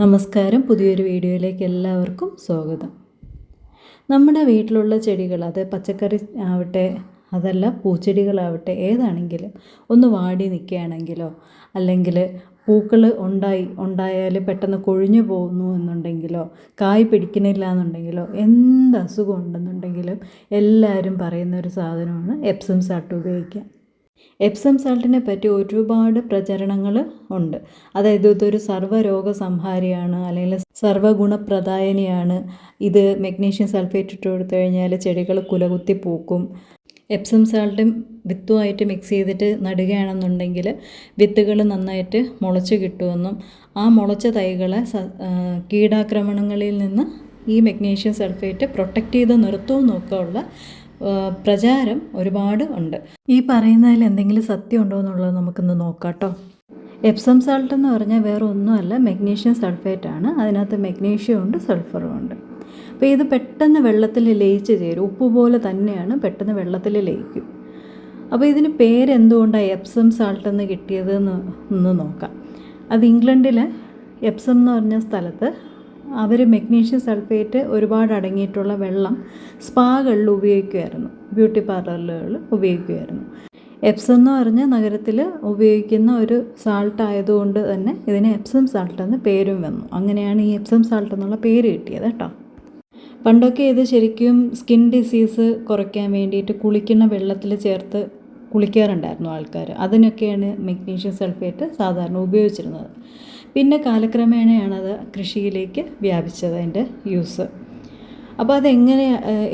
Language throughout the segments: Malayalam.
നമസ്കാരം. പുതിയൊരു വീഡിയോയിലേക്ക് എല്ലാവർക്കും സ്വാഗതം. നമ്മുടെ വീട്ടിലുള്ള ചെടികൾ അത് പച്ചക്കറി ആവട്ടെ അതല്ല പൂച്ചെടികളാവട്ടെ ഏതാണെങ്കിലും ഒന്ന് വാടി നിൽക്കുകയാണെങ്കിലോ അല്ലെങ്കിൽ പൂക്കൾ ഉണ്ടായി ഉണ്ടായാൽ പെട്ടെന്ന് കൊഴിഞ്ഞു പോകുന്നു എന്നുണ്ടെങ്കിലോ കായ് പിടിക്കുന്നില്ല എന്നുണ്ടെങ്കിലോ എന്ത് അസുഖം ഉണ്ടെന്നുണ്ടെങ്കിലും എല്ലാവരും പറയുന്ന ഒരു സാധനമാണ് എപ്സം സാട്ട് ഉപയോഗിക്കുക. എപ്സം സാൾട്ടിനെ പറ്റി ഒരുപാട് പ്രചരണങ്ങൾ ഉണ്ട്. അതായത് ഇതൊരു സർവരോഗ സംഹാരിയാണ് അല്ലെങ്കിൽ സർവഗുണപ്രദായനിയാണ്. ഇത് മെഗ്നീഷ്യം സൾഫേറ്റ് ഇട്ട് കൊടുത്തു കഴിഞ്ഞാൽ ചെടികൾ കുലകുത്തി പൂക്കും. എപ്സം സാൾട്ടും വിത്തുമായിട്ട് മിക്സ് ചെയ്തിട്ട് നടുകയാണെന്നുണ്ടെങ്കിൽ വിത്തുകൾ നന്നായിട്ട് മുളച്ച് കിട്ടുമെന്നും ആ മുളച്ച തൈകളെ കീടാക്രമണങ്ങളിൽ നിന്ന് ഈ മെഗ്നീഷ്യം സൾഫേറ്റ് പ്രൊട്ടക്റ്റ് ചെയ്ത് നിർത്തുമെന്നൊക്കെ ഉള്ള പ്രചാരം ഒരുപാട് ഉണ്ട്. ഈ പറയുന്നതിൽ എന്തെങ്കിലും സത്യം ഉണ്ടോ എന്നുള്ളത് നമുക്കൊന്ന് നോക്കാം കേട്ടോ. എപ്സം സാൾട്ട് എന്ന് പറഞ്ഞാൽ വേറെ ഒന്നുമല്ല മെഗ്നീഷ്യം സൾഫേറ്റ് ആണ്. അതിനകത്ത് മെഗ്നീഷ്യം ഉണ്ട് സൾഫറും ഉണ്ട്. അപ്പോൾ ഇത് പെട്ടെന്ന് വെള്ളത്തിൽ ലയിച്ച് ചേരും. ഉപ്പ് പോലെ തന്നെയാണ് പെട്ടെന്ന് വെള്ളത്തിൽ ലയിക്കും. അപ്പോൾ ഇതിന് പേരെന്തുകൊണ്ടാണ് എപ്സം സാൾട്ട് എന്ന് കിട്ടിയത് എന്ന് ഒന്ന് നോക്കാം. അത് ഇംഗ്ലണ്ടിലെ എപ്സം എന്ന് പറഞ്ഞ സ്ഥലത്ത് അവർ മെഗ്നീഷ്യം സൾഫേറ്റ് ഒരുപാട് അടങ്ങിയിട്ടുള്ള വെള്ളം സ്പാകളിൽ ഉപയോഗിക്കുമായിരുന്നു ബ്യൂട്ടി പാർലറുകളിൽ ഉപയോഗിക്കുമായിരുന്നു എപ്സം എന്ന് പറഞ്ഞ നഗരത്തിൽ ഉപയോഗിക്കുന്ന ഒരു സാൾട്ട് ആയതുകൊണ്ട് തന്നെ ഇതിന് എപ്സം സാൾട്ട് എന്ന് പേരും വന്നു. അങ്ങനെയാണ് ഈ എപ്സം സാൾട്ട് എന്നുള്ള പേര് കിട്ടിയത് കേട്ടോ. പണ്ടൊക്കെ ഇത് ശരിക്കും സ്കിൻ ഡിസീസ് കുറയ്ക്കാൻ വേണ്ടിയിട്ട് കുളിക്കുന്ന വെള്ളത്തിൽ ചേർത്ത് കുളിക്കാറുണ്ടായിരുന്നു ആൾക്കാർ അതിനൊക്കെയാണ് മെഗ്നീഷ്യം സൾഫേറ്റ് സാധാരണ ഉപയോഗിച്ചിരുന്നത്. പിന്നെ കാലക്രമേണയാണത് കൃഷിയിലേക്ക് വ്യാപിച്ചത് അതിന്റെ യൂസ്. അപ്പോൾ അതെങ്ങനെ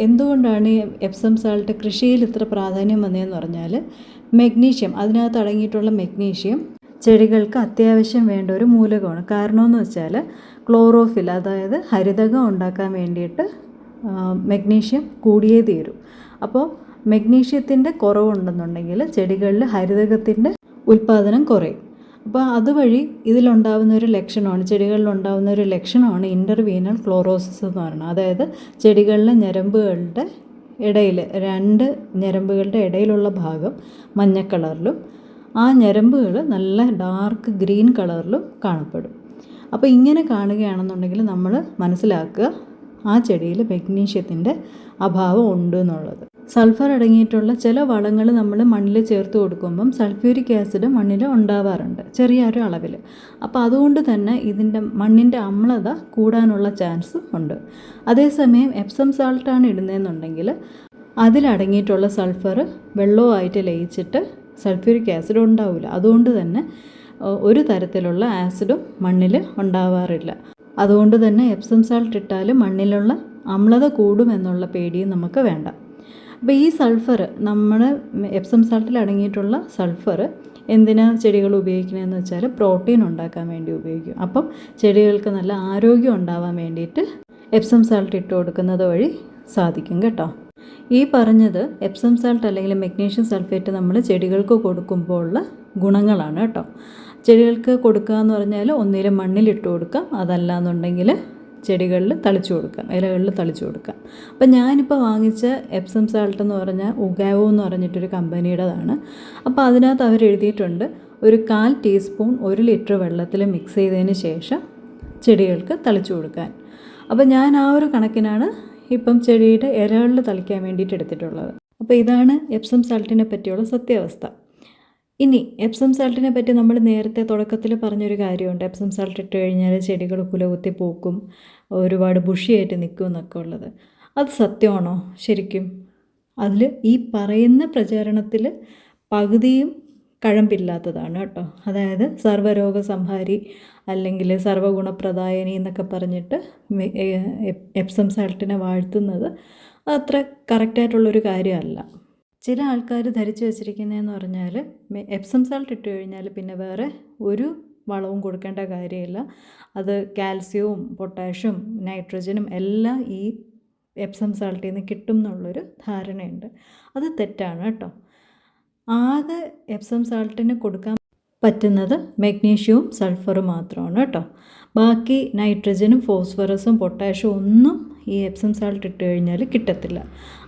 എന്തുകൊണ്ടാണ് ഈ എപ്സം സാൾട്ട് കൃഷിയിൽ ഇത്ര പ്രാധാന്യം വന്നതെന്ന് പറഞ്ഞാൽ മെഗ്നീഷ്യം അതിനകത്ത് അടങ്ങിയിട്ടുള്ള മെഗ്നീഷ്യം ചെടികൾക്ക് അത്യാവശ്യം വേണ്ട ഒരു മൂലകമാണ്. കാരണമെന്ന് വെച്ചാൽ ക്ലോറോഫിൽ അതായത് ഹരിതകം ഉണ്ടാക്കാൻ വേണ്ടിയിട്ട് മെഗ്നീഷ്യം കൂടിയേ തീരും. അപ്പോൾ മെഗ്നീഷ്യത്തിന്റെ കുറവുണ്ടെന്നുണ്ടെങ്കിൽ ചെടികളിൽ ഹരിതകത്തിന്റെ ഉൽപ്പാദനം കുറയും. അപ്പോൾ അതുവഴി ഇതിലുണ്ടാകുന്ന ഒരു ലക്ഷണമാണ് ചെടികളിലുണ്ടാകുന്ന ഒരു ലക്ഷണമാണ് ഇന്റർവീനൽ ക്ലോറോസിസ് എന്ന് പറയുന്നത്. അതായത് ചെടികളിലെ ഞരമ്പുകളുടെ ഇടയിൽ രണ്ട് ഞരമ്പുകളുടെ ഇടയിലുള്ള ഭാഗം മഞ്ഞ കളറിലും ആ ഞരമ്പുകൾ നല്ല ഡാർക്ക് ഗ്രീൻ കളറിലും കാണപ്പെടും. അപ്പോൾ ഇങ്ങനെ കാണുകയാണെന്നുണ്ടെങ്കിൽ നമ്മൾ മനസ്സിലാക്കുക ആ ചെടിയിൽ മെഗ്നീഷ്യത്തിന്റെ അഭാവം ഉണ്ട് എന്നുള്ളത്. സൾഫർ അടങ്ങിയിട്ടുള്ള ചില വളങ്ങൾ നമ്മൾ മണ്ണിൽ ചേർത്ത് കൊടുക്കുമ്പം സൾഫ്യൂരിക് ആസിഡ് മണ്ണിൽ ഉണ്ടാവാറുണ്ട് ചെറിയൊരു അളവിൽ. അപ്പോൾ അതുകൊണ്ട് തന്നെ ഇതിന്റെ മണ്ണിന്റെ അമ്ലത കൂടാനുള്ള ചാൻസ് ഉണ്ട്. അതേസമയം എപ്സം സാൾട്ടാണ് ഇടുന്നതെന്നുണ്ടെങ്കിൽ അതിലടങ്ങിയിട്ടുള്ള സൾഫർ വെള്ളവുമായിട്ട് ലയിച്ചിട്ട് സൾഫ്യൂരിക് ആസിഡ് ഉണ്ടാവില്ല. അതുകൊണ്ട് തന്നെ ഒരു തരത്തിലുള്ള ആസിഡും മണ്ണിൽ ഉണ്ടാവാറില്ല. അതുകൊണ്ട് തന്നെ എപ്സം സാൾട്ട് ഇട്ടാൽ മണ്ണിലുള്ള അമ്ലത കൂടുമെന്നുള്ള പേടിയും നമുക്ക് വേണ്ട. അപ്പോൾ ഈ സൾഫർ നമ്മൾ എപ്സം സാൾട്ടിൽ അടങ്ങിയിട്ടുള്ള സൾഫർ എന്തിനാ ചെടികൾ ഉപയോഗിക്കണമെന്ന് വെച്ചാൽ പ്രോട്ടീൻ ഉണ്ടാക്കാൻ വേണ്ടി ഉപയോഗിക്കും. അപ്പം ചെടികൾക്ക് നല്ല ആരോഗ്യം ഉണ്ടാവാൻ വേണ്ടിയിട്ട് എപ്സം സാൾട്ട് ഇട്ട് കൊടുക്കുന്നത് വഴി സാധിക്കും കേട്ടോ. ഈ പറഞ്ഞത് എപ്സം സാൾട്ട് അല്ലെങ്കിൽ മെഗ്നീഷ്യം സൾഫേറ്റ് നമ്മൾ ചെടികൾക്ക് കൊടുക്കുമ്പോൾ ഉള്ള ഗുണങ്ങളാണ് കേട്ടോ. ചെടികൾക്ക് കൊടുക്കുക എന്ന് പറഞ്ഞാൽ ഒന്നിലും മണ്ണിലിട്ട് കൊടുക്കാം. അതല്ല എന്നുണ്ടെങ്കിൽ ചെടികളിൽ തളിച്ചു കൊടുക്കാം ഇലകളിൽ തളിച്ചു കൊടുക്കാം. അപ്പം ഞാനിപ്പോൾ വാങ്ങിച്ച എപ്സം സാൾട്ട് എന്ന് പറഞ്ഞാൽ ഉഗാവോ എന്ന് പറഞ്ഞിട്ടൊരു കമ്പനിയുടേതാണ്. അപ്പോൾ അതിനകത്ത് അവർ എഴുതിയിട്ടുണ്ട് ഒരു കാൽ ടീസ്പൂൺ ഒരു ലിറ്റർ വെള്ളത്തിൽ മിക്സ് ചെയ്തതിന് ശേഷം ചെടികൾക്ക് തളിച്ചു കൊടുക്കാൻ. അപ്പോൾ ഞാൻ ആ ഒരു കണക്കിനാണ് ഇപ്പം ചെടിയുടെ ഇലകളിൽ തളിക്കാൻ വേണ്ടിയിട്ട് എടുത്തിട്ടുള്ളത്. അപ്പോൾ ഇതാണ് എപ്സം സാൾട്ടിനെ പറ്റിയുള്ള സത്യാവസ്ഥ. ഇനി എപ്സം സാൾട്ടിനെ പറ്റി നമ്മൾ നേരത്തെ തുടക്കത്തിൽ പറഞ്ഞൊരു കാര്യമുണ്ട്. എപ്സം സാൾട്ട് ഇട്ട് കഴിഞ്ഞാൽ ചെടികൾ കുലകുത്തി പോക്കും ഒരുപാട് ബുഷിയായിട്ട് നിൽക്കും എന്നൊക്കെ ഉള്ളത്. അത് സത്യമാണോ? ശരിക്കും അതിൽ ഈ പറയുന്ന പ്രചാരണത്തിൽ പകുതിയും കഴമ്പില്ലാത്തതാണ് കേട്ടോ. അതായത് സർവരോഗ സംഹാരി അല്ലെങ്കിൽ സർവഗുണപ്രദായനി എന്നൊക്കെ പറഞ്ഞിട്ട് എപ്സം സാൾട്ടിനെ വാഴ്ത്തുന്നത് അത്ര കറക്റ്റായിട്ടുള്ളൊരു കാര്യമല്ല. ചില ആൾക്കാർ ധരിച്ചു വെച്ചിരിക്കുന്നതെന്ന് പറഞ്ഞാൽ എപ്സം സാൾട്ട് ഇട്ട് കഴിഞ്ഞാൽ പിന്നെ വേറെ ഒരു വളവും കൊടുക്കേണ്ട കാര്യമില്ല. അത് കാൽസ്യവും പൊട്ടാഷ്യം നൈട്രജനും എല്ലാം ഈ എപ്സം സാൾട്ടിൽ നിന്ന് കിട്ടും എന്നുള്ളൊരു ധാരണയുണ്ട്. അത് തെറ്റാണ് കേട്ടോ. ആകെ എപ്സം സാൾട്ടിന് കൊടുക്കാൻ പറ്റുന്നത് മഗ്നീഷ്യവും സൾഫറും മാത്രമാണ് കേട്ടോ. ബാക്കി നൈട്രജനും ഫോസ്ഫറസും പൊട്ടാഷ്യവും ഒന്നും ഈ എപ്സം സാൾട്ട് ഇട്ട് കഴിഞ്ഞാൽ കിട്ടത്തില്ല.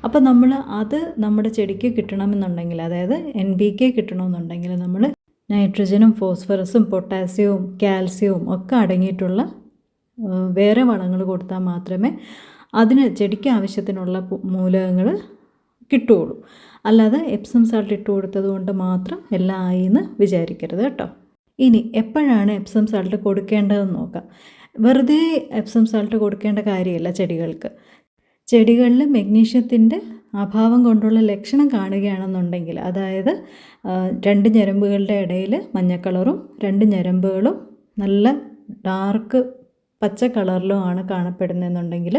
അപ്പോൾ നമ്മൾ അത് നമ്മുടെ ചെടിക്ക് കിട്ടണമെന്നുണ്ടെങ്കിൽ അതായത് എൻ ബി കെ കിട്ടണമെന്നുണ്ടെങ്കിൽ നമ്മൾ നൈട്രജനും ഫോസ്ഫറസും പൊട്ടാസ്യവും കാൽസ്യവും ഒക്കെ അടങ്ങിയിട്ടുള്ള വേറെ വളങ്ങൾ കൊടുത്താൽ മാത്രമേ അതിന് ചെടിക്ക് ആവശ്യത്തിനുള്ള മൂലകങ്ങൾ കിട്ടുകയുള്ളൂ. അല്ലാതെ എപ്സം സാൾട്ട് ഇട്ട് കൊടുത്തത് കൊണ്ട് മാത്രം എല്ലാം ആയി എന്ന് വിചാരിക്കരുത് കേട്ടോ. ഇനി എപ്പോഴാണ് എപ്സം സാൾട്ട് കൊടുക്കേണ്ടതെന്ന് നോക്കാം. വെറുതെ എപ്സം സാൾട്ട് കൊടുക്കേണ്ട കാര്യമില്ല ചെടികൾക്ക്. ചെടികളിൽ മെഗ്നീഷ്യത്തിന്റെ അഭാവം കൊണ്ടുള്ള ലക്ഷണം കാണുകയാണെന്നുണ്ടെങ്കിൽ അതായത് രണ്ട് ഞരമ്പുകളുടെ ഇടയിൽ മഞ്ഞ കളറും രണ്ട് ഞരമ്പുകളും നല്ല ഡാർക്ക് പച്ച കളറിലും ആണ് കാണപ്പെടുന്നതെന്നുണ്ടെങ്കിൽ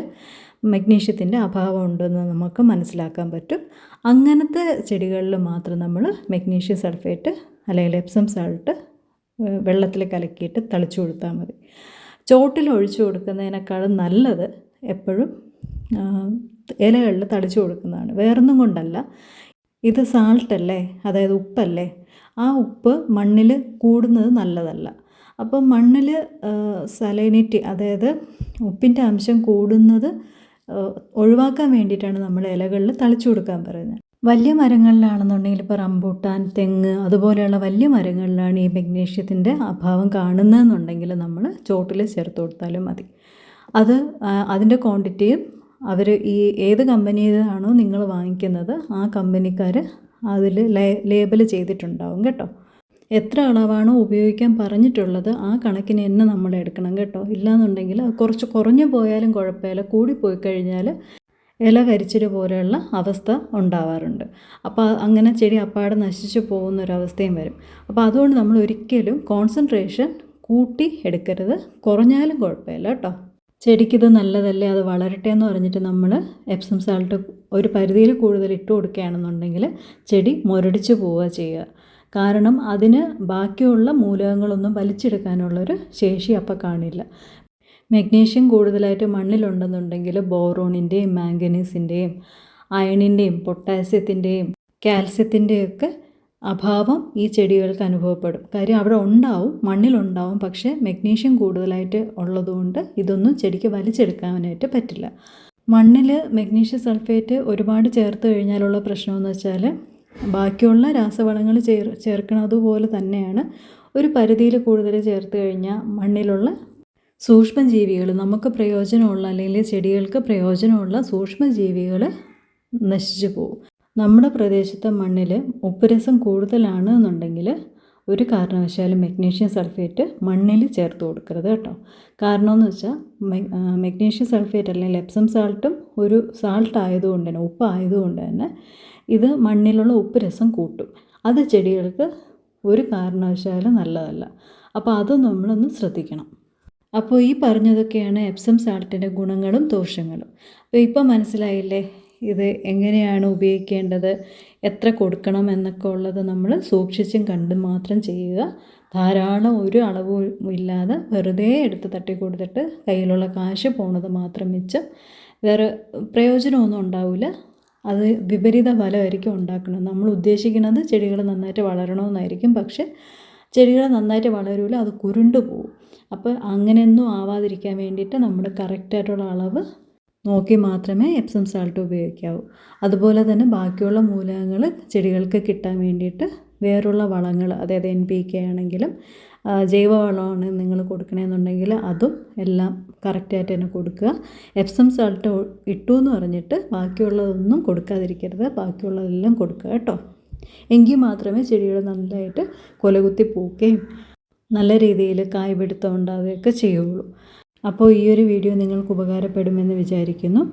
മഗ്നീഷ്യത്തിന്റെ അഭാവം ഉണ്ടെന്ന് നമുക്ക് മനസ്സിലാക്കാൻ പറ്റും. അങ്ങനത്തെ ചെടികളിൽ മാത്രം നമ്മൾ മഗ്നീഷ്യം സൾഫേറ്റ് അല്ലെങ്കിൽ എപ്സം സാൾട്ട് വെള്ളത്തിൽ കലക്കിയിട്ട് തളിച്ചു കൊടുത്താൽ മതി. ചോട്ടിൽ ഒഴിച്ചു കൊടുക്കുന്നതിനേക്കാളും നല്ലത് എപ്പോഴും ഇലകളിൽ തളിച്ചു കൊടുക്കുന്നതാണ്. വേറൊന്നും കൊണ്ടല്ല. ഇത് സാൾട്ടല്ലേ അതായത് ഉപ്പല്ലേ? ആ ഉപ്പ് മണ്ണിൽ കൂടുന്നത് നല്ലതല്ല. അപ്പം മണ്ണിൽ സലൈനിറ്റി അതായത് ഉപ്പിന്റെ അംശം കൂടുന്നത് ഒഴിവാക്കാൻ വേണ്ടിയിട്ടാണ് നമ്മൾ ഇലകളിൽ തളിച്ചു കൊടുക്കാൻ പറയുന്നത്. വലിയ മരങ്ങളിലാണെന്നുണ്ടെങ്കിൽ ഇപ്പോൾ റംബൂട്ടാൻ തെങ്ങ് അതുപോലെയുള്ള വലിയ മരങ്ങളിലാണ് ഈ മെഗ്നീഷ്യത്തിന്റെ അഭാവം കാണുന്നതെന്നുണ്ടെങ്കിൽ നമ്മൾ ചോട്ടിൽ ചേർത്ത് കൊടുത്താലും മതി. അത് അതിന്റെ ക്വാണ്ടിറ്റിയും അവർ ഈ ഏത് കമ്പനിയിലാണോ നിങ്ങൾ വാങ്ങിക്കുന്നത് ആ കമ്പനിക്കാർ അതിൽ ലേബൽ ചെയ്തിട്ടുണ്ടാവും കേട്ടോ. എത്ര അളവാണോ ഉപയോഗിക്കാൻ പറഞ്ഞിട്ടുള്ളത് ആ കണക്കിന് തന്നെ നമ്മൾ എടുക്കണം കേട്ടോ. ഇല്ലാന്നുണ്ടെങ്കിൽ കുറച്ച് കുറഞ്ഞു പോയാലും കുഴപ്പമില്ല. കൂടിപ്പോയി കഴിഞ്ഞാൽ ഇല കരിച്ചിൽ പോലെയുള്ള അവസ്ഥ ഉണ്ടാവാറുണ്ട്. അപ്പോൾ അങ്ങനെ ചെടി അപ്പാടെ നശിച്ചു അവസ്ഥയും വരും. അപ്പോൾ അതുകൊണ്ട് നമ്മൾ ഒരിക്കലും കോൺസെൻട്രേഷൻ കൂട്ടി എടുക്കരുത്. കുറഞ്ഞാലും കുഴപ്പമില്ല കേട്ടോ. ചെടിക്കിത് നല്ലതല്ലേ അത് വളരട്ടെ എന്ന് പറഞ്ഞിട്ട് നമ്മൾ എപ്സം സാൾട്ട് ഒരു പരിധിയിൽ കൂടുതൽ ഇട്ട് കൊടുക്കുകയാണെന്നുണ്ടെങ്കിൽ ചെടി മുരടിച്ച് പോവുക ചെയ്യുക. കാരണം അതിന് ബാക്കിയുള്ള മൂലകങ്ങളൊന്നും വലിച്ചെടുക്കാനുള്ളൊരു ശേഷി അപ്പം കാണില്ല. മെഗ്നീഷ്യം കൂടുതലായിട്ട് മണ്ണിലുണ്ടെന്നുണ്ടെങ്കിൽ ബോറോണിന്റെയും മാംഗനീസിന്റെയും അയണിന്റെയും പൊട്ടാസ്യത്തിന്റെയും കാൽസ്യത്തിന്റെയൊക്കെ അഭാവം ഈ ചെടികൾക്ക് അനുഭവപ്പെടും. കാര്യം അവിടെ ഉണ്ടാവും മണ്ണിലുണ്ടാവും പക്ഷേ മെഗ്നീഷ്യം കൂടുതലായിട്ട് ഉള്ളതുകൊണ്ട് ഇതൊന്നും ചെടിക്ക് വലിച്ചെടുക്കാനായിട്ട് പറ്റില്ല. മണ്ണിൽ മെഗ്നീഷ്യം സൾഫേറ്റ് ഒരുപാട് ചേർത്ത് കഴിഞ്ഞാലുള്ള പ്രശ്നമെന്ന് വെച്ചാൽ ബാക്കിയുള്ള രാസവളങ്ങൾ ചേർ ചേർക്കുന്നത് തന്നെയാണ് ഒരു പരിധിയിൽ കൂടുതൽ ചേർത്ത് കഴിഞ്ഞാൽ മണ്ണിലുള്ള സൂക്ഷ്മജീവികൾ നമുക്ക് പ്രയോജനമുള്ള അല്ലെങ്കിൽ ചെടികൾക്ക് പ്രയോജനമുള്ള സൂക്ഷ്മജീവികൾ നശിച്ചു പോകും. നമ്മുടെ പ്രദേശത്തെ മണ്ണിൽ ഉപ്പുരസം കൂടുതലാണ് എന്നുണ്ടെങ്കിൽ ഒരു കാരണവശാലും മെഗ്നീഷ്യം സൾഫേറ്റ് മണ്ണിൽ ചേർത്ത് കൊടുക്കരുത് കേട്ടോ. കാരണമെന്ന് വെച്ചാൽ മെഗ്നീഷ്യം സൾഫേറ്റ് അല്ലെങ്കിൽ ലെപ്സം സാൾട്ടും ഒരു സാൾട്ട് ആയതുകൊണ്ട് തന്നെ ഉപ്പ് ആയതുകൊണ്ട് തന്നെ ഇത് മണ്ണിലുള്ള ഉപ്പ് രസം കൂട്ടും. അത് ചെടികൾക്ക് ഒരു കാരണവശാലും നല്ലതല്ല. അപ്പോൾ അത് നമ്മളൊന്ന് ശ്രദ്ധിക്കണം. അപ്പോൾ ഈ പറഞ്ഞതൊക്കെയാണ് എപ്സം സാൾട്ടിന്റെ ഗുണങ്ങളും ദോഷങ്ങളും. അപ്പോൾ ഇപ്പോൾ മനസ്സിലായില്ലേ? ഇത് എങ്ങനെയാണ് ഉപയോഗിക്കേണ്ടത്? എത്ര കൊടുക്കണം എന്നൊക്കെ ഉള്ളത് നമ്മൾ സൂക്ഷിച്ചും കണ്ടും മാത്രം ചെയ്യുക. ധാരാളം ഒരു അളവും ഇല്ലാതെ വെറുതെ എടുത്ത് തട്ടി കൊടുത്തിട്ട് കയ്യിലുള്ള കാശ് പോണത് മാത്രം മിച്ചം. വേറെ പ്രയോജനമൊന്നും ഉണ്ടാവില്ല അത് വിപരീത ഫലമായിരിക്കും ഉണ്ടാക്കുന്നത്. നമ്മൾ ഉദ്ദേശിക്കുന്നത് ചെടികൾ നന്നായിട്ട് വളരണമെന്നായിരിക്കും. പക്ഷെ ചെടികൾ നന്നായിട്ട് വളരില്ല അത് കുരുണ്ടു പോവും. അപ്പോൾ അങ്ങനെയൊന്നും ആവാതിരിക്കാൻ വേണ്ടിയിട്ട് നമ്മൾ കറക്റ്റായിട്ടുള്ള അളവ് നോക്കി മാത്രമേ എപ്സം സാൾട്ട് ഉപയോഗിക്കാവൂ. അതുപോലെ തന്നെ ബാക്കിയുള്ള മൂലകങ്ങൾ ചെടികൾക്ക് കിട്ടാൻ വേണ്ടിയിട്ട് വേറുള്ള വളങ്ങൾ അതായത് എൻ പി കെ ആണെങ്കിലും ജൈവവളമാണ് നിങ്ങൾ കൊടുക്കണമെന്നുണ്ടെങ്കിൽ അതും എല്ലാം കറക്റ്റായിട്ട് തന്നെ കൊടുക്കുക. എപ്സം സാൾട്ട് ഇട്ടു എന്ന് പറഞ്ഞിട്ട് ബാക്കിയുള്ളതൊന്നും കൊടുക്കാതിരിക്കരുത് ബാക്കിയുള്ളതെല്ലാം കൊടുക്കുക കേട്ടോ. എങ്കിൽ മാത്രമേ ചെടികൾ നല്ലതായിട്ട് കൊലകുത്തി പൂക്കുകയും നല്ല രീതിയിൽ കായ് പിടുത്തം ഉണ്ടാവുകയൊക്കെ ചെയ്യുള്ളൂ. അപ്പോൾ ഈ ഒരു വീഡിയോ നിങ്ങൾക്ക് ഉപകാരപ്പെടുമെന്ന് വിചാരിക്കുന്നു.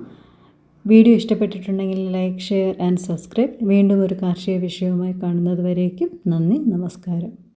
വീഡിയോ ഇഷ്ടപ്പെട്ടിട്ടുണ്ടെങ്കിൽ ലൈക്ക് ഷെയർ ആൻഡ് സബ്സ്ക്രൈബ്. വീണ്ടും ഒരു കാർഷിക വിഷയവുമായി കാണുന്നത് വരേക്കും നന്ദി നമസ്കാരം.